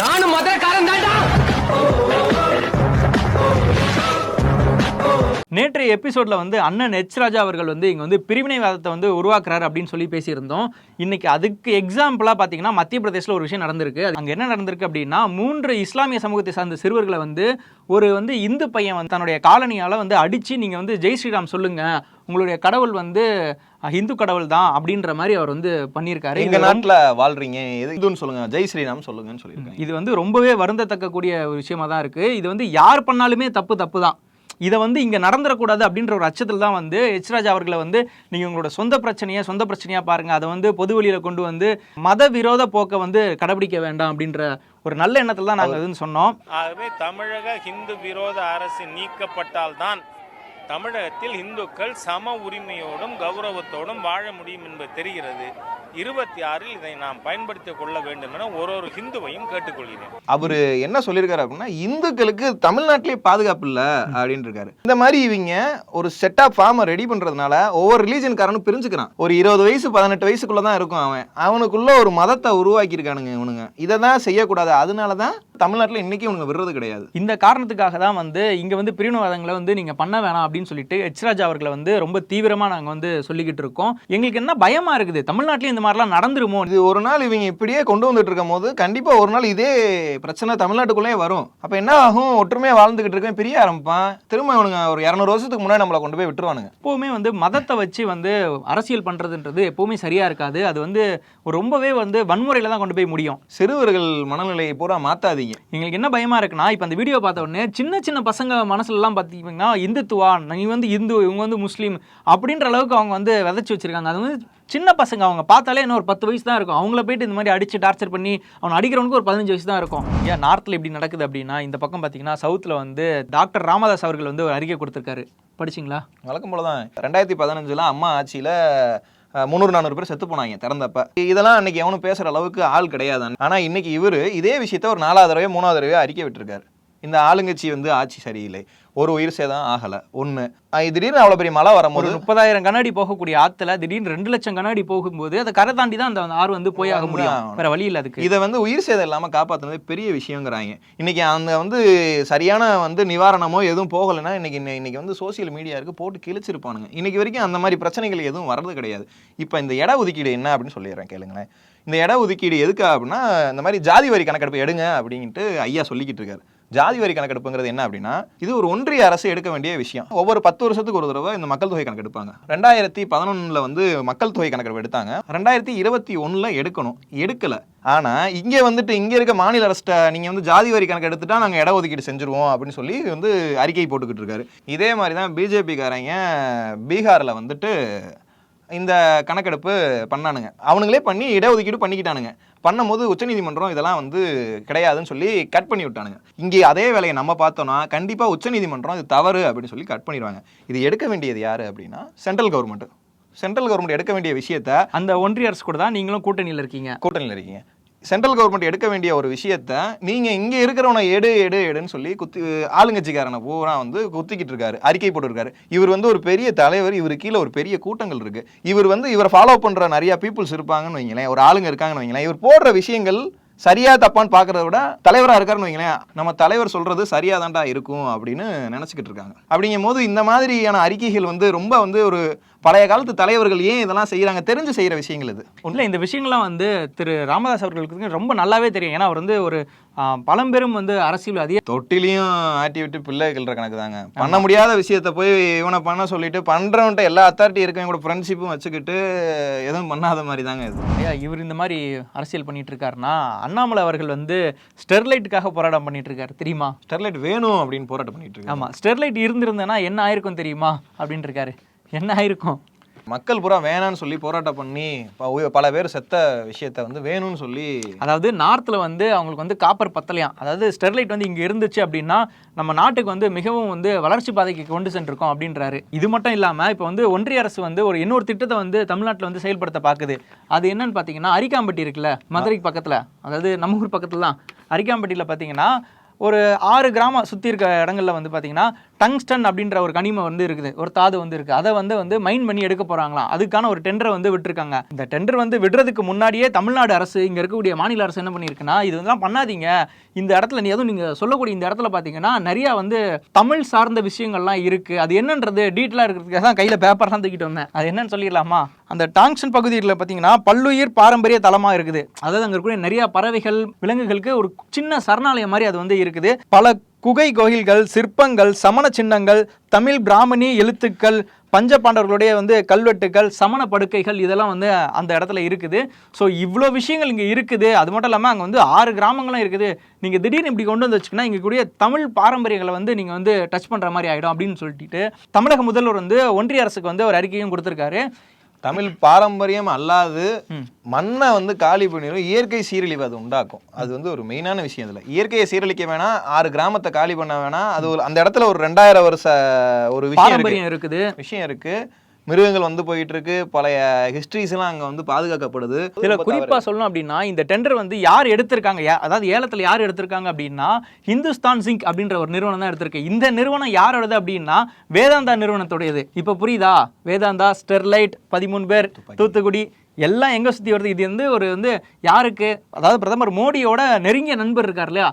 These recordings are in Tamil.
நானும் மதுரக்காரன் தான்டா. நேற்றைய எபிசோடில் வந்து அண்ணன் எச் ராஜா அவர்கள் வந்து இங்கே வந்து பிரிவினைவாதத்தை வந்து உருவாக்குறாரு அப்படின்னு சொல்லி பேசியிருந்தோம். இன்னைக்கு அதுக்கு எக்ஸாம்பிளாக பார்த்தீங்கன்னா மத்திய பிரதேசில் ஒரு விஷயம் நடந்திருக்கு. அது அங்கே என்ன நடந்திருக்கு அப்படின்னா மூன்று இஸ்லாமிய சமூகத்தை சார்ந்த சிறுவர்களை வந்து ஒரு வந்து இந்து பையன் வந்து தன்னுடைய காலனியால் வந்து அடித்து நீங்கள் வந்து ஜெய் ஸ்ரீராம் சொல்லுங்கள் உங்களுடைய கடவுள் வந்து அஹ், இந்து கடவுள் தான் அப்படின்ற மாதிரி அவர் வந்து பண்ணியிருக்காரு. எங்க நாட்டுல வாழ்றீங்க எது இதுன்னு சொல்லுங்க ஜெய் ஸ்ரீராம் சொல்லுங்கன்னு சொல்லியிருக்காங்க. இது வந்து ரொம்பவே வருந்தத்தக்க கூடிய ஒரு விஷயமா தான் இருக்கு. இது வந்து யார் பண்ணாலுமே தப்பு தப்பு தான். இதை வந்து இங்க நடந்துடக்கூடாது அப்படின்ற ஒரு அச்சத்தில் தான் வந்து எச் ராஜா அவர்களை வந்து நீங்க உங்களோட சொந்த பிரச்சனையை சொந்த பிரச்சனையா பாருங்க. அதை வந்து பொது வெளியில கொண்டு வந்து மத விரோத போக்கை வந்து கடைபிடிக்க வேண்டாம் அப்படின்ற ஒரு நல்ல எண்ணத்தில் தான் நாங்கள் வந்து சொன்னோம். ஆகவே தமிழக ஹிந்து விரோத அரசு நீக்கப்பட்டால்தான் தமிழகத்தில் இந்துக்கள் சம உரிமையோடும் கௌரவத்தோடும் வாழ முடியும் என்பது தெரிகிறது. இருபத்தி ஆறில் இதை நாம் பயன்படுத்திக் கொள்ள வேண்டும் என ஒரு ஒரு ஹிந்துவையும் கேட்டுக்கொள்கிறேன். அவரு என்ன சொல்லியிருக்காரு அப்படின்னா இந்துக்களுக்கு தமிழ்நாட்டிலே பாதுகாப்பு இல்ல அப்படின்னு இருக்காரு. இந்த மாதிரி இவங்க ஒரு செட் ஆஃப் ஃபார்மை ரெடி பண்றதுனால ஒவ்வொரு ரிலீஜன்காரனும் பிரிஞ்சுக்கிறான். ஒரு இருபது வயசு பதினெட்டு வயசுக்குள்ள தான் இருக்கும் அவன். அவனுக்குள்ள ஒரு மதத்தை உருவாக்கி இருக்கானுங்க இவனுங்க. இதை தான் செய்யக்கூடாது. அதனால தான் தமிழ்நாட்டில் இன்னைக்கு இவனுங்க விடுறது கிடையாது. இந்த காரணத்துக்காக தான் வந்து இங்க வந்து பிரிவினவாதங்களை வந்து நீங்க பண்ண வேணாம் அப்படின்னு சொல்லிட்டு எச். ராஜா அவர்களை வந்து ரொம்ப தீவிரமா நாங்க வந்து சொல்லிக்கிட்டு இருக்கோம். எங்களுக்கு என்ன பயமா இருக்குது? தமிழ்நாட்டிலும் இந்த மாதிரிலாம் நடந்துருமோ? இது ஒரு நாள் இவங்க இப்படியே கொண்டு வந்துட்டு இருக்கும் போது கண்டிப்பா ஒரு நாள் இதே பிரச்சனை தமிழ்நாட்டுக்குள்ளே வரும். அப்ப என்ன ஆகும்? ஒற்றுமையா வாழ்ந்துகிட்டு இருக்கேன் பிரிய ஆரம்பிப்பான். திரும்ப இவனுங்க ஒரு இரநூறு வருஷத்துக்கு முன்னாடி நம்மளை கொண்டு போய் விட்டுருவானுங்க. எப்போவுமே வந்து மதத்தை வச்சு வந்து அரசியல் பண்றதுன்றது எப்பவுமே சரியா இருக்காது. அது வந்து ரொம்பவே வந்து வன்முறையில தான் கொண்டு போய் முடியும். சிறுவர்கள் மனநிலையை பூரா மாத்தாதீங்க. எங்களுக்கு என்ன பயமா இருக்குன்னா இப்போ அந்த வீடியோ பார்த்த உடனே சின்ன சின்ன பசங்க மனசுல எல்லாம் பார்த்தீங்கன்னா இந்துத்துவா நீ வந்து இந்து இவங்க வந்து முஸ்லீம் அப்படின்ற அளவுக்கு அவங்க வந்து விதைச்சு வச்சிருக்காங்க. அது வந்து சின்ன பசங்க அவங்க பார்த்தாலே இன்னும் ஒரு பத்து வயசு தான் இருக்கும். அவங்கள போயிட்டு இந்த மாதிரி அடிச்சு டார்ச்சர் பண்ணி அவன் அடிக்கிறவனுக்கு ஒரு பதினஞ்சு வயசு தான் இருக்கும். ஏன் நார்த்தில் இப்படி நடக்குது அப்படின்னா இந்த பக்கம் பார்த்தீங்கன்னா சவுத்தில் வந்து டாக்டர் ராமதாஸ் அவர்கள் வந்து ஒரு அறிக்கை கொடுத்துருக்காரு. படிச்சிங்களா? வழக்கம் போல தான். ரெண்டாயிரத்தி பதினஞ்சுல அம்மா ஆட்சியில் முந்நூறு நானூறு பேர் செத்து போனாங்க திறந்தப்ப. இதெல்லாம் அன்னைக்கு எவனும் பேசுற அளவுக்கு ஆள் கிடையாது. ஆனா இன்னைக்கு இவரு இதே விஷயத்த ஒரு நாலாவது தடவை மூணாவது தடவை அறிக்கை விட்டுருக்காரு. இந்த ஆளுங்கட்சி வந்து ஆட்சி சரியில்லை. ஒரு உயிர் சேதம் ஆகல. அஹ், திடீர்னு அவ்வளவு பெரிய மழை வரும்போது முப்பதாயிரம் கண்ணாடி போகக்கூடிய ஆத்துல திடீர்னு ரெண்டு லட்சம் கண்ணாடி போகும்போது அதை கரை தாண்டி தான் அந்த ஆறு வந்து போய் ஆக முடியும். வேற வழி இல்லை அதுக்கு. இதை வந்து உயிர் சேதம் இல்லாம காப்பாத்துனது பெரிய விஷயங்கிறாங்க. இன்னைக்கு அந்த வந்து சரியான வந்து நிவாரணமோ எதுவும் போகலைன்னா இன்னைக்கு இன்னை- இன்னைக்கு வந்து சோசியல் மீடியாவுக்கு போட்டு கிழிச்சிருப்பானுங்க. இன்னைக்கு வரைக்கும் அந்த மாதிரி பிரச்சனைகள் எதுவும் வர்றது கிடையாது. இப்போ இந்த இட ஒதுக்கீடு என்ன அப்படின்னு சொல்லிடுறேன் கேளுங்களேன். இந்த இட ஒதுக்கீடு எதுக்கா அப்படின்னா இந்த மாதிரி ஜாதி வரி கணக்கெடுப்பு எடுங்க அப்படின்ட்டு ஐயா சொல்லிக்கிட்டு இருக்காரு. ஜாதி வரி கணக்கெடுப்புங்கிறது என்ன அப்படின்னா இது ஒரு ஒன்றிய அரசு எடுக்க வேண்டிய விஷயம். ஒவ்வொரு பத்து வருஷத்துக்கு ஒரு தடவை இந்த மக்கள் தொகை கணக்கெடுப்பாங்க. ரெண்டாயிரத்தி பதினொன்னுல வந்து மக்கள் தொகை கணக்கெடுப்பு எடுத்தாங்க. ரெண்டாயிரத்தி இருபத்தி ஒன்றில் எடுக்கணும். எடுக்கல. ஆனா இங்க வந்துட்டு இங்க இருக்க மாநில அரசிட்ட நீங்க வந்து ஜாதி வரி கணக்கு எடுத்துட்டா நாங்க இட ஒதுக்கீடு செஞ்சுருவோம் அப்படின்னு சொல்லி வந்து அறிக்கை போட்டுக்கிட்டு இருக்காரு. இதே மாதிரி தான் பிஜேபிக்காரங்க பீகார்ல வந்துட்டு இந்த கணக்கெடுப்பு பண்ணானுங்க. அவனுங்களே பண்ணி இடஒதுக்கீடு பண்ணிக்கிட்டானுங்க. பண்ணும்போது உச்சநீதிமன்றம் இதெல்லாம் வந்து கிடையாதுன்னு சொல்லி கட் பண்ணி விட்டானுங்க. இங்கே அதே வேலையை நம்ம பார்த்தோம்னா கண்டிப்பாக உச்சநீதிமன்றம் இது தவறு அப்படின்னு சொல்லி கட் பண்ணிடுவாங்க. இது எடுக்க வேண்டியது யாரு அப்படின்னா சென்ட்ரல் கவர்மெண்ட் சென்ட்ரல் கவர்மெண்ட் எடுக்க வேண்டிய விஷயத்த அந்த ஒன்றிய அரசு கூட தான் நீங்களும் கூட்டணியில் இருக்கீங்க. கூட்டணியில் இருக்கீங்க. சென்ட்ரல் கவர்மெண்ட் எடுக்க வேண்டிய ஒரு விஷயத்த நீங்கள் இங்கே இருக்கிறவனை எடு எடு எடுன்னு சொல்லி குத்தி ஆளுங்கட்சிக்காரனை பூரா வந்து குத்திக்கிட்டு இருக்காரு அறிக்கை போட்டிருக்காரு. இவர் வந்து ஒரு பெரிய தலைவர் இவர் கீழே ஒரு பெரிய கூட்டங்கள் இருக்குது இவர் வந்து இவரை ஃபாலோ பண்ணுற நிறையா பீப்புள்ஸ் இருப்பாங்கன்னு வைங்களேன் ஒரு ஆளுங்க இருக்காங்கன்னு வைங்களேன். இவர் போடுற விஷயங்கள் சரியா தப்பான்னு பார்க்கறத விட தலைவராக இருக்காருன்னு வைங்களேன். நம்ம தலைவர் சொல்றது சரியா தான்டா இருக்கும் அப்படின்னு நினச்சிக்கிட்டு இருக்காங்க. அப்படிங்கும் போது இந்த மாதிரியான அறிக்கைகள் வந்து ரொம்ப வந்து ஒரு பழைய காலத்து தலைவர்கள் ஏன் இதெல்லாம் செய்யறாங்க தெரிஞ்சு செய்யற விஷயங்கள் இது. இல்லை இந்த விஷயங்கள்லாம் வந்து திரு ராமதாஸ் அவர்களுக்கு ரொம்ப நல்லாவே தெரியும். ஏன்னா அவர் வந்து ஒரு பழம்பெரும் வந்து அரசியல் அதிக தொட்டிலையும் ஆட்டி விட்டு பிள்ளை கிள்ற கணக்கு தாங்க பண்ண முடியாத விஷயத்த போய் இவனை பண்ண சொல்லிட்டு பண்றவன்ட்ட எல்லா அத்தாரிட்டி இருக்கவங்க கூட ஃப்ரெண்ட்ஷிப்பும் வச்சுக்கிட்டு எதுவும் பண்ணாத மாதிரி தாங்க இது. ஐயா, இவர் இந்த மாதிரி அரசியல் பண்ணிட்டு இருக்காருன்னா அண்ணாமலை அவர்கள் வந்து ஸ்டெர்லைட்டுக்காக போராட்டம் பண்ணிட்டு இருக்காரு தெரியுமா? ஸ்டெர்லைட் வேணும் அப்படின்னு போராட்டம் பண்ணிட்டு இருக்காங்க ஆமா. ஸ்டெர்லைட் இருந்திருந்தேன்னா என்ன ஆயிருக்கும் தெரியுமா? அப்படின்னு இருக்காரு என்ன ஆயிருக்கும்? மக்கள் பூரா வேணான்னு சொல்லி போராட்டம் பண்ணி பல பேர் செத்த விஷயத்த வந்து வேணும்னு சொல்லி அதாவது நார்த்தில் வந்து அவங்களுக்கு வந்து காப்பர் பத்தலையாம் அதாவது ஸ்டெர்லைட் வந்து இங்கே இருந்துச்சு அப்படின்னா நம்ம நாட்டுக்கு வந்து மிகவும் வந்து வளர்ச்சி பாதைக்கு கொண்டு சென்றிருக்கோம் அப்படின்றாரு. இது மட்டும் இல்லாமல் இப்போ வந்து ஒன்றிய அரசு வந்து ஒரு இன்னொரு திட்டத்தை வந்து தமிழ்நாட்டில் வந்து செயல்படுத்த பார்க்குது அது என்னன்னு பார்த்தீங்கன்னா அரிக்காம்பட்டி இருக்குல்ல மதுரைக்கு பக்கத்தில். அதாவது நம்ம ஊர் பக்கத்தில் தான் அரிக்காம்பட்டியில் பார்த்தீங்கன்னா ஒரு ஆறு கிராமம் சுற்றி இருக்க இடங்கள்ல வந்து பார்த்தீங்கன்னா டங்ஸ்டன் அப்படின்ற ஒரு கனிமம் வந்து இருக்குது. ஒரு தாது வந்து இருக்குது அதை வந்து வந்து மைன் பண்ணி எடுக்க போகிறாங்களாம் அதுக்கான ஒரு டெண்டரை வந்து விட்டுருக்காங்க. இந்த டெண்டர் வந்து விடுறதுக்கு முன்னாடியே தமிழ்நாடு அரசு இங்கே இருக்கக்கூடிய மாநில அரசு என்ன பண்ணியிருக்குன்னா இது வந்துலாம் பண்ணாதீங்க. இந்த இடத்துல நீ எதுவும் நீங்கள் சொல்லக்கூடிய இந்த இடத்துல பார்த்தீங்கன்னா நிறையா வந்து தமிழ் சார்ந்த விஷயங்கள்லாம் இருக்குது அது என்னன்றது டீட்டெயிலாக இருக்கிறதுக்காக தான் கையில் பேப்பர்லாம் தூக்கிட்டு வந்தேன். அது என்னன்னு சொல்லிடலாமா? அந்த டாங்ஷன் பகுதியில் பார்த்தீங்கன்னா பல்லுயிர் பாரம்பரிய தலமாக இருக்குது. அதாவது அங்கே இருக்கக்கூடிய நிறையா பறவைகள் விலங்குகளுக்கு ஒரு சின்ன சரணாலயம் மாதிரி அது வந்து இருக்குது. பல குகை கோயில்கள் சிற்பங்கள் சமண சின்னங்கள் தமிழ் பிராமணி எழுத்துக்கள் பஞ்ச பாண்டவர்களுடைய வந்து கல்வெட்டுகள் சமண படுக்கைகள் இதெல்லாம் வந்து அந்த இடத்துல இருக்குது. ஸோ இவ்வளோ விஷயங்கள் இங்கே இருக்குது. அது மட்டும் இல்லாமல் அங்கே வந்து ஆறு கிராமங்களும் இருக்குது. நீங்கள் திடீர்னு இப்படி கொண்டு வந்து வச்சுக்கினா இங்கே கூடிய தமிழ் பாரம்பரியங்களை வந்து நீங்கள் வந்து டச் பண்ணுற மாதிரி ஆகிடும் அப்படின்னு சொல்லிட்டு தமிழக முதல்வர் வந்து ஒன்றிய அரசுக்கு வந்து ஒரு அறிக்கையும் கொடுத்துருக்காரு. தமிழ் பாரம்பரியம் அல்லாது. மண்ணை வந்து காலி பண்ணிடும் இயற்கை சீரழிவு அது உண்டாக்கும். அது வந்து ஒரு மெயினான விஷயம் இதுல. இயற்கையை சீரழிக்க வேணாம் ஆறு கிராமத்தை காலி பண்ண வேணாம் அது ஒரு அந்த இடத்துல ஒரு ரெண்டாயிரம் வருஷ ஒரு விஷயம் இருக்குது. விஷயம் இருக்கு. மிருகங்கள் வந்து போயிட்டு இருக்கு பழைய ஹிஸ்டரிஸ் எல்லாம் அங்க வந்து பாதுகாக்கப்படுது. இதுல குறிப்பா சொல்லணும் அப்படின்னா இந்த டெண்டர் வந்து யார் எடுத்திருக்காங்க? அதாவது ஏலத்துல யார் எடுத்திருக்காங்க அப்படின்னா ஹிந்துஸ்தான் சிங்க் அப்படின்ற ஒரு நிறுவனம் தான் எடுத்திருக்கு. இந்த நிறுவனம் யாரோடது அப்படின்னா வேதாந்தா நிறுவனத்துடையது. இப்ப புரியுதா? வேதாந்தா ஸ்டெர்லைட் பதிமூணு பேர் தூத்துக்குடி எல்லாம் எங்க சுத்தி வருது? இது வந்து ஒரு வந்து யாருக்கு? அதாவது பிரதமர் மோடியோட நெருங்கிய நண்பர் இருக்கார் இல்லையா?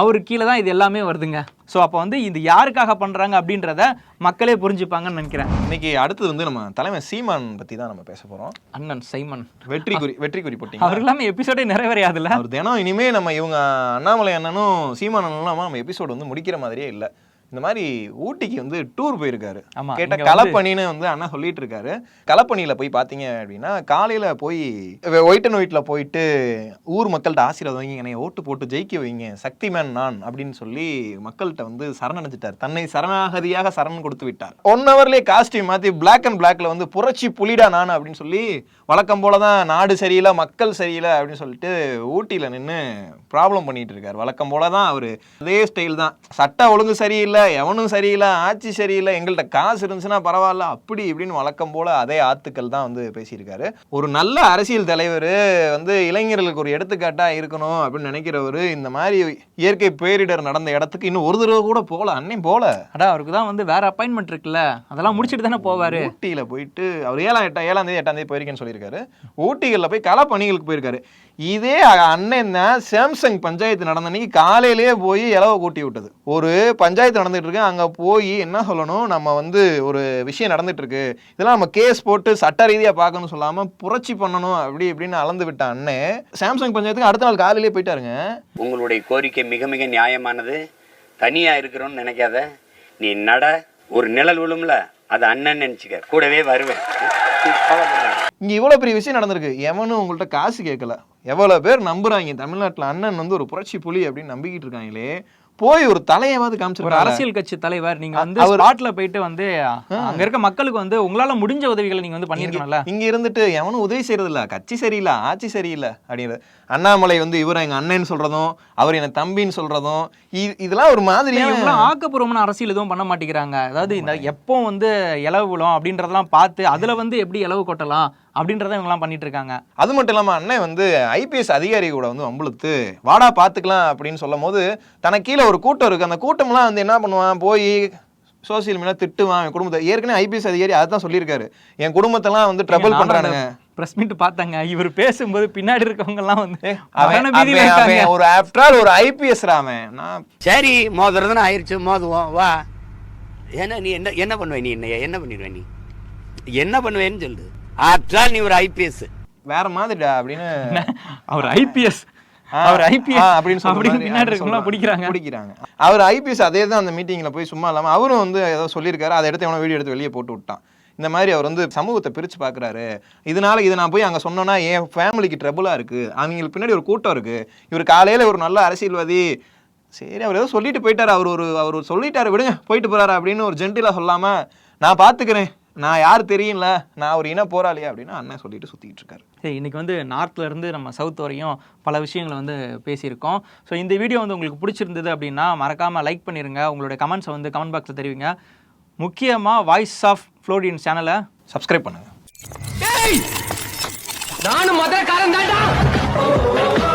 அவரு கீழே தான் இது எல்லாமே வருதுங்க. ஸோ அப்போ வந்து இது யாருக்காக பண்றாங்க அப்படின்றத மக்களே புரிஞ்சுப்பாங்கன்னு நினைக்கிறேன். இன்னைக்கு அடுத்தது வந்து நம்ம தலைமை சீமான் பத்தி தான் நம்ம பேச போறோம். அண்ணன் சைமன். வெற்றி குறி வெற்றி குறி போட்டீங்க அவர் இல்லாம எபிசோடே நிறைவேறாதுல்ல? அவர் தினம் இனிமே நம்ம இவங்க அண்ணாமலை அண்ணனும் சீமான் அண்ணனும் நம்ம எபிசோடு வந்து முடிக்கிற மாதிரியே இல்ல. இந்த மாதிரி ஊட்டிக்கு வந்து டூர் போயிருக்காரு. கேட்டா களப்பணின்னு வந்து அண்ணா சொல்லிட்டு இருக்காரு களப்பணியில போய் பாத்தீங்க அப்படின்னா காலையில போய் ஒயிட் அண்ட் ஒயிட்ல போயிட்டு ஊர் மக்கள்கிட்ட ஆசீர்வாதம் வைங்க என்னை ஓட்டு போட்டு ஜெயிக்க வைங்க சக்திமேன் நான் அப்படின்னு சொல்லி மக்கள்கிட்ட வந்து சரணடைஞ்சிட்டார். தன்னை சரணாகதியாக சரண் கொடுத்து விட்டார். ஒன் ஹவர்லயே காஸ்டியூம் மாத்தி பிளாக் அண்ட் பிளாக்ல வந்து புரட்சி புலிடா நான் அப்படின்னு சொல்லி வழக்கம் போல தான் நாடு சரியில்லை மக்கள் சரியில்லை அப்படின்னு சொல்லிட்டு ஊட்டியில நின்று ப்ராப்ளம் பண்ணிட்டு இருக்காரு வழக்கம் போல தான் அவரு அதே ஸ்டைல் தான். சட்ட ஒழுங்கு சரியில்லை எவனும் சரியில்லை ஆட்சி சரியில்லை எங்கள்கிட்ட காசு இருந்துச்சுன்னா பரவாயில்ல அப்படி இப்படின்னு வழக்கம் போல அதே ஆத்துக்கள் தான் வந்து பேசியிருக்காரு. ஒரு நல்ல அரசியல் தலைவர் வந்து இளைஞர்களுக்கு ஒரு எடுத்துக்காட்டா இருக்கணும் அப்படின்னு நினைக்கிறவர் இந்த மாதிரி இயற்கை பேரிடர் நடந்த இடத்துக்கு இன்னும் ஒரு தடவை கூட போல அன்னையும் போல அடா அவருக்கு தான் வந்து வேற அப்பாயின்மெண்ட் இருக்குல்ல அதெல்லாம் முடிச்சிட்டு தானே போவாரு. ஊட்டியில போயிட்டு அவர் ஏழாம் எட்டாம் ஏழாம் தேதி எட்டாம் தேதி போயிருக்கேன்னு சொல்லியிருக்காரு. ஊட்டிகளில் போய் கள பணிகளுக்கு போயிருக்காரு. இதே அண்ணன் தான் சாம்சங் பஞ்சாயத்து நடந்த அன்னைக்கு காலையிலேயே போய் இலவ கூட்டி விட்டது. ஒரு பஞ்சாயத்து நடந்துட்டு இருக்கு. அங்க போய் என்ன சொல்லணும்? நம்ம வந்து ஒரு விஷயம் நடந்துட்டு இருக்கு இதெல்லாம் நம்ம கேஸ் போட்டு சட்ட ரீதியா பார்க்கணும்னு சொல்லாம புரட்சி பண்ணணும் அப்படி இப்படின்னு அளந்து விட்ட அண்ணன் சாம்சங் பஞ்சாயத்துக்கு அடுத்த நாள் காலையிலேயே போயிட்டாருங்க. உங்களுடைய கோரிக்கை மிக மிக நியாயமானது. தனியா இருக்கிறோன்னு நினைக்காத. நீ நட ஒரு நிழல் விழும்ல அது அண்ணன் நினைச்சுக்க. கூடவே வருவேன். இங்க இவ்வளவு பெரிய விஷயம் நடந்திருக்கு. எவனும் உங்கள்ட்ட காசு கேட்கல. எவ்வளவு பேர் நம்புறாங்க? தமிழ்நாட்டுல அண்ணன் வந்து ஒரு புரட்சி புலி அப்படின்னு நம்பிக்கிட்டு இருக்காங்களே. போய் ஒரு தலையாவது காமிச்சிருக்காரு? அரசியல் கட்சி தலைவர் நீங்க வந்து அவர்- ஸ்பாட்ல போயிட்டு வந்து அங்க இருக்க மக்களுக்கு வந்து உங்களால முடிஞ்ச உதவிகளை நீங்க வந்து பண்ணிருக்கணும்ல. இங்க இருந்துட்டு எவனும் உதவி செய்யறது இல்ல கட்சி சரியில்லை ஆட்சி சரியில்லை அப்படின்றது அண்ணாமலை வந்து இவரை எங்க அண்ணன் சொல்றதும் அவர் என்ன தம்பின்னு சொல்றதும் இ- இதெல்லாம் ஒரு மாதிரியான இவங்களாம் ஆக்கப்பூர்வமான அரசியல் எதுவும் பண்ண மாட்டேங்கிறாங்க. அதாவது இந்த எப்போ வந்து இலவு விழும் அப்படின்றதெல்லாம் பார்த்து அதுல வந்து எப்படி இலவு கொட்டலாம் அப்படின்றத இவங்கலாம் பண்ணிட்டு இருக்காங்க. அது மட்டும் இல்லாம அண்ணன் வந்து ஐபிஎஸ் அதிகாரி கூட வந்து வம்புழுத்து வாடா பாத்துக்கலாம் அப்படின்னு சொல்லும் போது தனக்கு கீழே ஒரு கூட்டம் இருக்கு. அந்த கூட்டம்லாம் வந்து என்ன பண்ணுவான்? போய் சோசியல் மீடியா திட்டுவான். என் குடும்பத்தை ஏற்கனவே ஐபிஎஸ் அதிகாரி அதான் சொல்லியிருக்காரு. என் குடும்பத்தெல்லாம் வந்து ட்ரபிள் பண்றானுங்க. பிரஸ் மீட் பார்த்தாங்க. இவர் பேசும்போது பின்னாடி இருக்கவங்க எல்லாம் வந்து அவன் ஒரு ஆஃப்டர் ஆல் ஒரு ஐபிஎஸ் ராமன் நான் சரி மோதுறதுன்னு ஆயிடுச்சு மோதுவோம் வா. ஏன்னா நீ என்ன என்ன பண்ணுவ நீ என்ன என்ன பண்ணிடுவ நீ? என்ன பண்ணுவேன்னு சொல்லு. ஆற்றால் நீ ஒரு ஐபிஎஸ் வேற மாதிரிடா அப்படின்னு அவர் ஐபிஎஸ் அவர் ஐபிஎஸ் அப்படின்னு சொல்றாங்க. பிடிக்கிறாங்க. பிடிக்கிறாங்க. அவர் ஐபிஎஸ் அதே தான் அந்த மீட்டிங்ல போய் சும்மா இல்லாம அவரும் வந்து ஏதோ சொல்லியிருக்காரு. அதை எடுத்து எவனோ வீடியோ எடுத்து வெளியே போட்டு விட்டான். இந்த மாதிரி அவர் வந்து சமூகத்தை பிரித்து பார்க்குறாரு. இதனால இதை நான் போய் அங்கே சொன்னேன்னா என் ஃபேமிலிக்கு ட்ரபுளாக இருக்குது அவங்களுக்கு பின்னாடி ஒரு கூட்டம் இருக்குது இவர் காலையில் ஒரு நல்ல அரசியல்வாதி. சரி அவர் ஏதோ சொல்லிட்டு போயிட்டார். அவர் ஒரு அவர் ஒரு சொல்லிட்டாரு விடுங்க போயிட்டு போகிறாரு அப்படின்னு ஒரு ஜென்டிலாக சொல்லாமல் நான் பார்த்துக்கிறேன் நான் யார் தெரியும்ல? நான் ஒரு இன போராளி அப்படின்னு அண்ணன் சொல்லிட்டு சுற்றிட்டு இருக்காரு. சரி இன்னைக்கு வந்து நார்த்ல இருந்து நம்ம சவுத் வரையும் பல விஷயங்களை வந்து பேசியிருக்கோம். ஸோ இந்த வீடியோ வந்து உங்களுக்கு பிடிச்சிருந்தது அப்படின்னா மறக்காம லைக் பண்ணிருங்க. உங்களுடைய கமெண்ட்ஸை வந்து கமெண்ட் பாக்ஸில் தெரிவிங்க. முக்கியமாக வாய்ஸ் ஆஃப் ஃப்ளோடியன் சேனலை சப்ஸ்கிரைப் பண்ணுங்கள் நானும் மதுரைக்காரன் தான்டா!